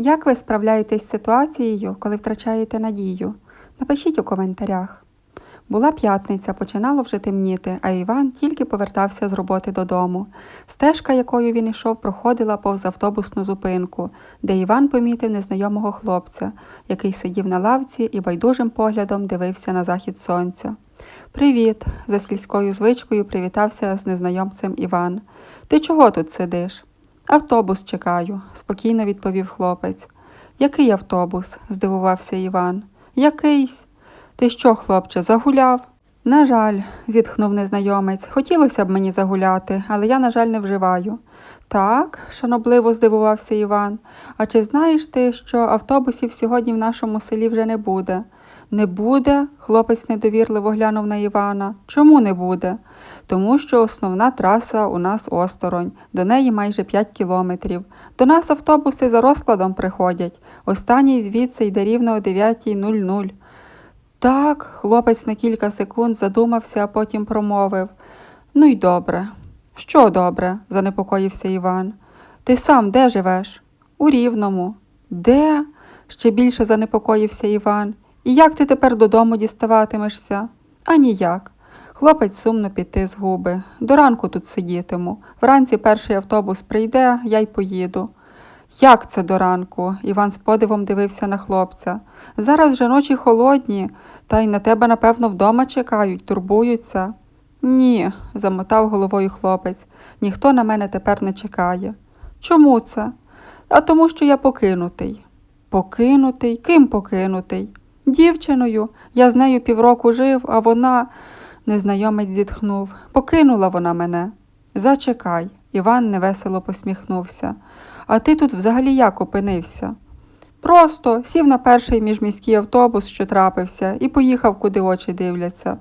Як ви справляєтесь з ситуацією, коли втрачаєте надію? Напишіть у коментарях. Була п'ятниця, починало вже темніти, а Іван тільки повертався з роботи додому. Стежка, якою він йшов, проходила повз автобусну зупинку, де Іван помітив незнайомого хлопця, який сидів на лавці і байдужим поглядом дивився на захід сонця. Привіт, за сільською звичкою привітався з незнайомцем Іван. Ти чого тут сидиш? Автобус чекаю, спокійно відповів хлопець. Який автобус? здивувався Іван. Якийсь. Ти що, хлопче, загуляв? На жаль, зітхнув незнайомець. Хотілося б мені загуляти, але я, на жаль, не вживаю. Так, шанобливо здивувався Іван. А чи знаєш ти, що автобусів сьогодні в нашому селі вже не буде? Не буде? Хлопець недовірливо глянув на Івана. Чому не буде? Тому що основна траса у нас осторонь, до неї майже 5 кілометрів. До нас автобуси за розкладом приходять. Останній звідси йде рівно о 9.00. Так, хлопець на кілька секунд задумався, а потім промовив. Ну й добре. Що добре? занепокоївся Іван. Ти сам де живеш? У Рівному. Де? ще більше занепокоївся Іван. І як ти тепер додому діставатимешся? А ніяк. Хлопець сумно підтис губи. До ранку тут сидітиму. Вранці перший автобус прийде, я й поїду. Як це до ранку? Іван з подивом дивився на хлопця. Зараз же ночі холодні, та й на тебе, напевно, вдома чекають, турбуються. Ні, замотав головою хлопець. Ніхто на мене тепер не чекає. Чому це? А тому, що я покинутий. Покинутий? Ким покинутий? Дівчиною. Я з нею півроку жив, а вона, незнайомець зітхнув. Покинула вона мене. Зачекай. Іван невесело посміхнувся. А ти тут взагалі як опинився? Просто сів на перший міжміський автобус, що трапився, і поїхав, куди очі дивляться.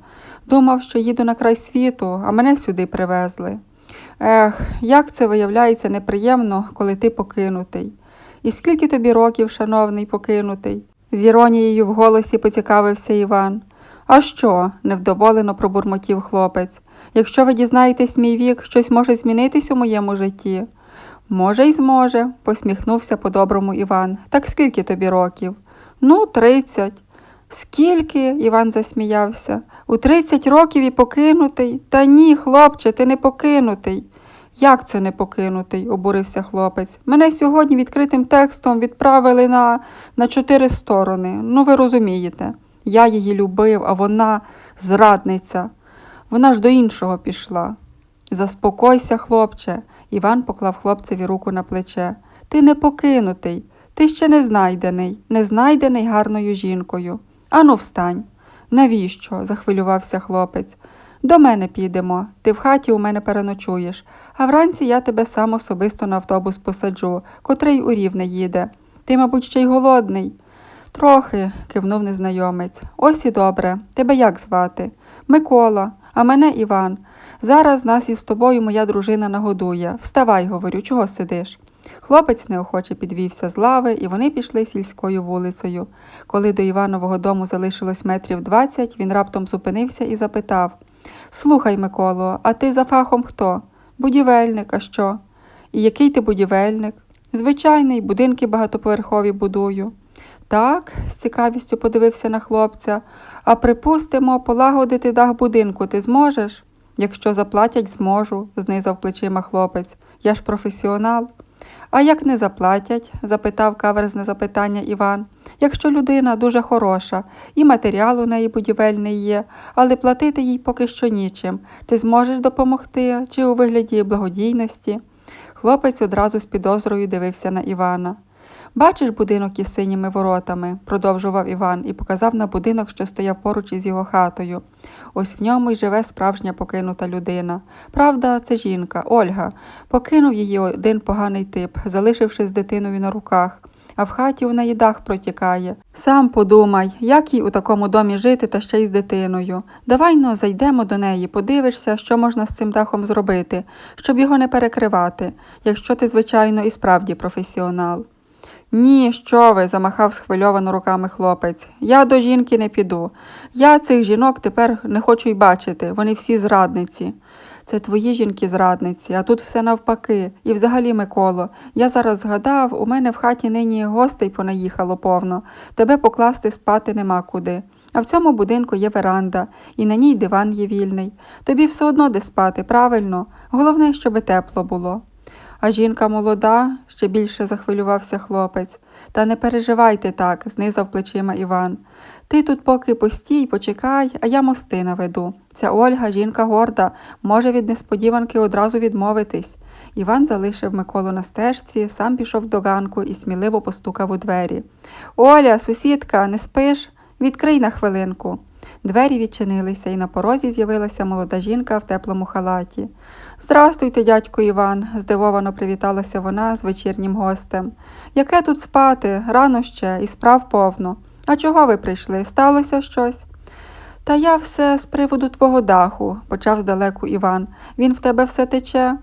Думав, що їду на край світу, а мене сюди привезли. Ех, як це виявляється неприємно, коли ти покинутий. І скільки тобі років, шановний, покинутий? З іронією в голосі поцікавився Іван. А що? невдоволено пробурмотів хлопець. Якщо ви дізнаєтесь мій вік, щось може змінитись у моєму житті. Може, й зможе, посміхнувся по-доброму Іван. Так скільки тобі років? Ну, тридцять. Скільки? Іван засміявся. У тридцять років і покинутий? Та ні, хлопче, ти не покинутий. Як це не покинутий? обурився хлопець. Мене сьогодні відкритим текстом відправили на, на чотири сторони. Ну, ви розумієте. Я її любив, а вона зрадниця. Вона ж до іншого пішла. Заспокойся, хлопче. Іван поклав хлопцеві руку на плече. Ти не покинутий, ти ще не знайдений, не знайдений гарною жінкою. Ану, встань. Навіщо? захвилювався хлопець. До мене підемо, ти в хаті у мене переночуєш, а вранці я тебе сам особисто на автобус посаджу, котрий у рівне їде. Ти, мабуть, ще й голодний. Трохи, кивнув незнайомець. Ось і добре. Тебе як звати? Микола, а мене Іван. Зараз нас із тобою моя дружина нагодує. Вставай, говорю, чого сидиш? Хлопець неохоче підвівся з лави, і вони пішли сільською вулицею. Коли до Іванового дому залишилось метрів двадцять, він раптом зупинився і запитав Слухай, Миколо, а ти за фахом хто? Будівельник, а що? І який ти будівельник? Звичайний, будинки багатоповерхові будую. Так, з цікавістю подивився на хлопця. А припустимо, полагодити дах будинку ти зможеш? Якщо заплатять, зможу, знизав плечима хлопець. Я ж професіонал. А як не заплатять? запитав каверзне запитання Іван. Якщо людина дуже хороша, і матеріал у неї будівельний є, але платити їй поки що нічим. Ти зможеш допомогти чи у вигляді благодійності? Хлопець одразу з підозрою дивився на Івана. Бачиш будинок із синіми воротами, продовжував Іван і показав на будинок, що стояв поруч із його хатою. Ось в ньому й живе справжня покинута людина. Правда, це жінка, Ольга. Покинув її один поганий тип, залишивши з дитиною на руках. А в хаті у неї дах протікає. Сам подумай, як їй у такому домі жити та ще й з дитиною. Давай но зайдемо до неї, подивишся, що можна з цим дахом зробити, щоб його не перекривати, якщо ти, звичайно, і справді професіонал. Ні, що ви, замахав схвильовано руками хлопець. Я до жінки не піду. Я цих жінок тепер не хочу й бачити, вони всі зрадниці. Це твої жінки зрадниці, а тут все навпаки. І взагалі, Миколо, я зараз згадав, у мене в хаті нині гостей понаїхало повно. Тебе покласти спати нема куди. А в цьому будинку є веранда, і на ній диван є вільний. Тобі все одно де спати, правильно? Головне, щоби тепло було. А жінка молода, ще більше захвилювався хлопець. Та не переживайте так, знизав плечима Іван. Ти тут поки постій, почекай, а я мости наведу. Ця Ольга, жінка горда, може від несподіванки одразу відмовитись. Іван залишив Миколу на стежці, сам пішов до ганку і сміливо постукав у двері. Оля, сусідка, не спиш? Відкрий на хвилинку. Двері відчинилися, і на порозі з'явилася молода жінка в теплому халаті. Здрастуйте, дядько Іван, здивовано привіталася вона з вечірнім гостем. Яке тут спати? Рано ще, і справ повно. А чого ви прийшли? Сталося щось? Та я все з приводу твого даху, почав здалеку Іван. Він в тебе все тече.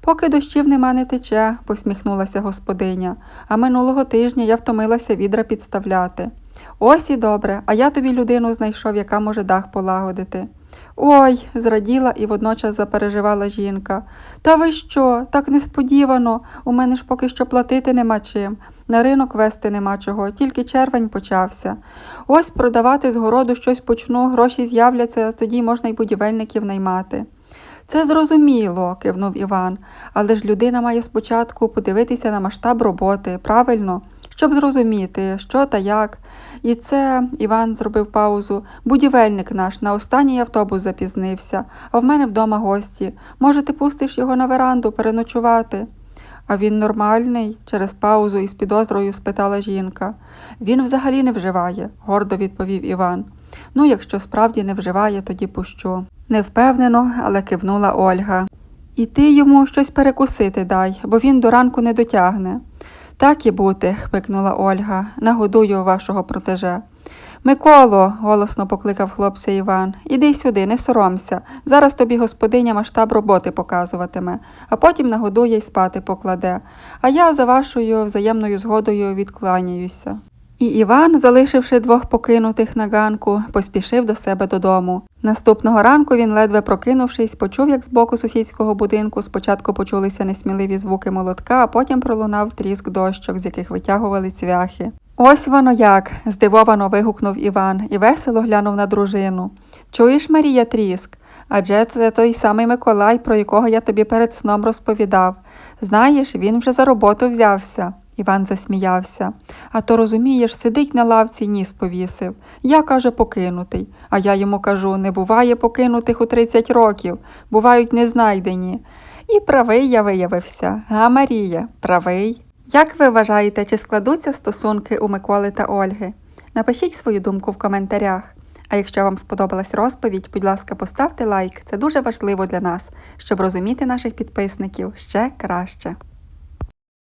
Поки дощів нема не тече, посміхнулася господиня, а минулого тижня я втомилася відра підставляти. Ось і добре, а я тобі людину знайшов, яка може дах полагодити. Ой, зраділа і водночас запереживала жінка. Та ви що, так несподівано, у мене ж поки що платити нема чим, на ринок вести нема чого, тільки червень почався. Ось продавати з городу щось почну, гроші з'являться, тоді можна й будівельників наймати. Це зрозуміло, кивнув Іван, але ж людина має спочатку подивитися на масштаб роботи, правильно, щоб зрозуміти, що та як. І це, Іван зробив паузу, будівельник наш на останній автобус запізнився, а в мене вдома гості. Може, ти пустиш його на веранду переночувати? А він нормальний? через паузу із підозрою спитала жінка. Він взагалі не вживає, гордо відповів Іван. Ну, якщо справді не вживає, тоді пущу. Невпевнено, але кивнула Ольга. І ти йому щось перекусити дай, бо він до ранку не дотягне. Так і бути, хмикнула Ольга, нагодую вашого протеже. Миколо, голосно покликав хлопця Іван, іди сюди, не соромся. Зараз тобі господиня масштаб роботи показуватиме, а потім нагодує й спати покладе. А я за вашою взаємною згодою відкланяюся. І Іван, залишивши двох покинутих на ганку, поспішив до себе додому. Наступного ранку він, ледве прокинувшись, почув, як з боку сусідського будинку спочатку почулися несміливі звуки молотка, а потім пролунав тріск дощок, з яких витягували цвяхи. Ось воно як. здивовано вигукнув Іван і весело глянув на дружину. Чуєш, Марія, тріск? Адже це той самий Миколай, про якого я тобі перед сном розповідав. Знаєш, він вже за роботу взявся. Іван засміявся. А то розумієш, сидить на лавці, ніс повісив. Я, каже, покинутий. А я йому кажу, не буває покинутих у 30 років, бувають незнайдені. І правий я виявився. Га, Марія, правий. Як ви вважаєте, чи складуться стосунки у Миколи та Ольги? Напишіть свою думку в коментарях. А якщо вам сподобалась розповідь, будь ласка, поставте лайк. Це дуже важливо для нас, щоб розуміти наших підписників ще краще.